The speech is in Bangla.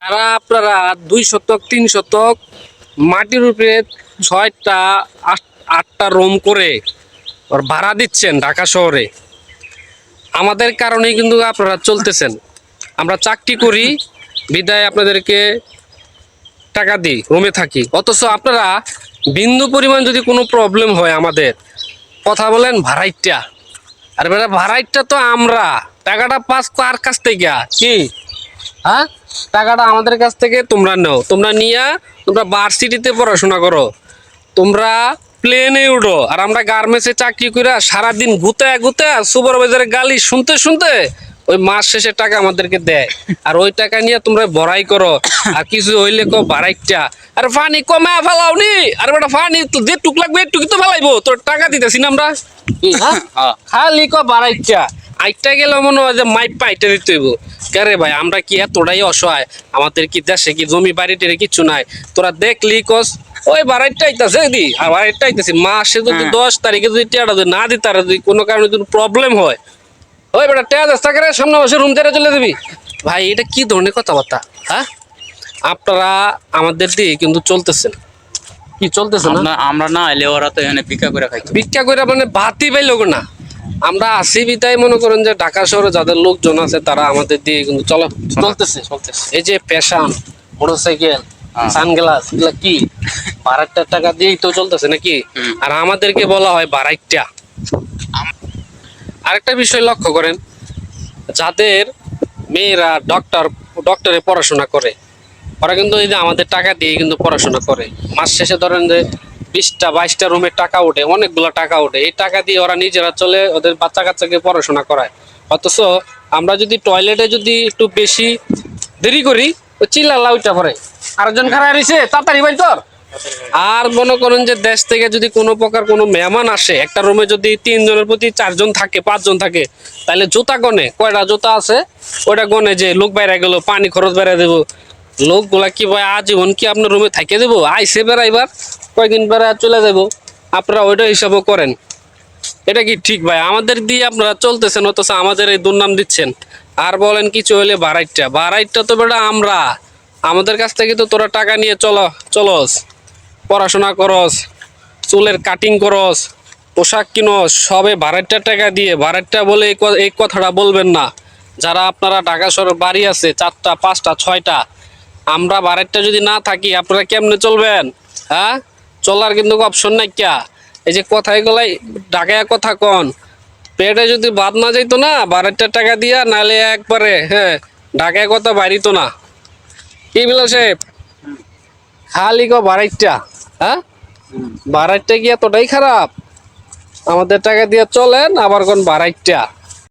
তারা আপনারা দুই শতক, তিন শতক মাটির উপরে ছয়টা, আট- আটটা রুম করে ওর ভাড়া দিচ্ছেন ঢাকা শহরে। আমাদের কারণেই কিন্তু আপনারা চলতেছেন। আমরা চাকরি করি, বিদায় আপনাদেরকে টাকা দিই, রুমে থাকি। অথচ আপনারা বিন্দু পরিমাণ যদি কোনো প্রবলেম হয় আমাদের, কথা বলেন ভাড়াইটা আর ভাড়াইটা তো আমরা। টাকাটা পাস কার কাছ থেকে? কি? হ্যাঁ? টাকাটা আমাদের কাছ থেকে তোমরা নাও। তোমরা নিয়া তোমরা ভার্সিটিতে পড়াশোনা করো। তোমরা প্লেনে উঠো। আর আমরা গার্মেন্টসে চাকরি করে সারাদিন ঘুতে ঘুতে সুপারভাইজারের গালি শুনতে শুনতে ওই মাস শেষে টাকা আমাদেরকে দেয়। আর ওই টাকা নিয়ে তোমরা বড়াই করো। আর কিছু হইলে কো বাড়াইটা। আর ফানি কমা ফেলাও নি। আর বেটা ফানি তো যে টুক লাগবে টুকি তো ফেলাইবো। তোর টাকা দিতেছি না আমরা? হ্যাঁ? খালি ক বাড়াইটা। আইটা গেলে মনে হয় যে মাইপ পাইটা দিতে হইব। কারে ভাই আমরা কি এতটাই অসহায়? আমাদের কি দেশে কি জমি বাড়ি টেরে কিচ্ছু নাই? তোরা দেখলি কস ওই বাড়াইটা আইতাছে দি আর বাড়াইটা আইতাছে। মাসে যদি দশ তারিখে যদি টেয়াটা যদি না দিতে পারে যদি কোনো কারণে যদি প্রবলেম হয় ওই বেটা টেয়া টাকা সামনে বসে রুম তেরে চলে দিবি ভাই এটা কি ধরনের কথাবার্তা হ্যাঁ? আপনারা আমাদের দিয়ে কিন্তু চলতেছেন কি চলতেছে না? আমরা না এলে ওরা তো এখানে ভিক্ষা করে খাইতো। ভিক্ষা করে মানে ভাতই পাইল না। আমরা আসি বিদায় মনে করেন যে ঢাকা শহরে যাদের লোকজন আছে তারা আমাদের দিয়ে কিন্তু চলা চলতেছে চলতেছে। এই যে পেশান মোটরসাইকেল হ্যাঁ। সানগ্লাস এগুলা কি? বারাইটার টাকা দিয়েই তো চলতেছে নাকি? আর আমাদেরকে বলা হয় বারাইটা। আরেকটা বিষয় লক্ষ্য করেন যাদের মেয়েরা ডক্টর ডক্টরে পড়াশোনা করে ওরা কিন্তু এই যে আমাদের টাকা দিয়ে কিন্তু পড়াশোনা করে। মাস শেষে ধরেন যে বিশটা, বাইশটা রুমের টাকা ওঠে, অনেকগুলো টাকা ওঠে। এই টাকা দিয়ে ওরা নিজেরা চলে ওদের বাচ্চা কাচ্চাকে পড়াশোনা করায়। অথচ আমরা যদি টয়লেটে যদি একটু বেশি দেরি করি, ও চিল্লাল্লা ওইটা পরে আরেকজন খারাপ রয়েছে তাড়াতাড়ি ভাই তোর আর মনে করেন যে দেশ থেকে যদি কোনো প্রকার কোনো মেহমান আসে, একটা রুমে যদি তিনজনের প্রতি চারজন থাকে, পাঁচজন থাকে, তাহলে জুতা গনে। কয়টা জুতা আছে? ওইটা গনে যে, লোক বাইরে গেল, পানি খরচ বেড়ে দেবো। লোকগুলা কি ভাই আজীবন কি আপনার রুমে থাকে দেবো? আইসে বেড়াইবার কয়েকদিন বেড়া চলে যাব। আপনারা ওইটা হিসাবও করেন। এটা কি ঠিক ভাই? আমাদের দিয়ে আপনারা চলতেছেন, অথচ আমাদের এই দুর্নাম দিচ্ছেন। আর বলেন কিছু হলে বাড়াইটা বাড়াইটা তো বেটা আমরা। আমাদের কাছ থেকে তো তোরা টাকা নিয়ে চলো, চলস। পড়াশোনা করস, চুলের কাটিং করস, পোশাক কিনস, সবে ভাড়াটা টাকা দিয়ে। ভাড়াটা বলে এই কথাটা বলবেন না। যারা আপনারা ঢাকা শহরে বাড়ি আছে, চারটা, পাঁচটা, ছয়টা আমরা ভাড়াটা যদি না থাকি, আপনারা কেমনে চলবেন? হ্যাঁ? চলার কিন্তু অপশন নাই ক্যা এই যে কথায় গলাই ঢাকায় কথা কন। পেটে যদি বাদ না যাইতো না বারোটা টাকা দিয়া নালে একবারে হ্যাঁ ঢাকায় কথা বাড়িতো না। কি বলো সাহেব? খালি গো বাড়াইটা হ্যাঁ? বাড়াইটা কি এতটাই খারাপ? আমাদের টাকা দিয়ে চলেন, আবার কোন বাড়াইটা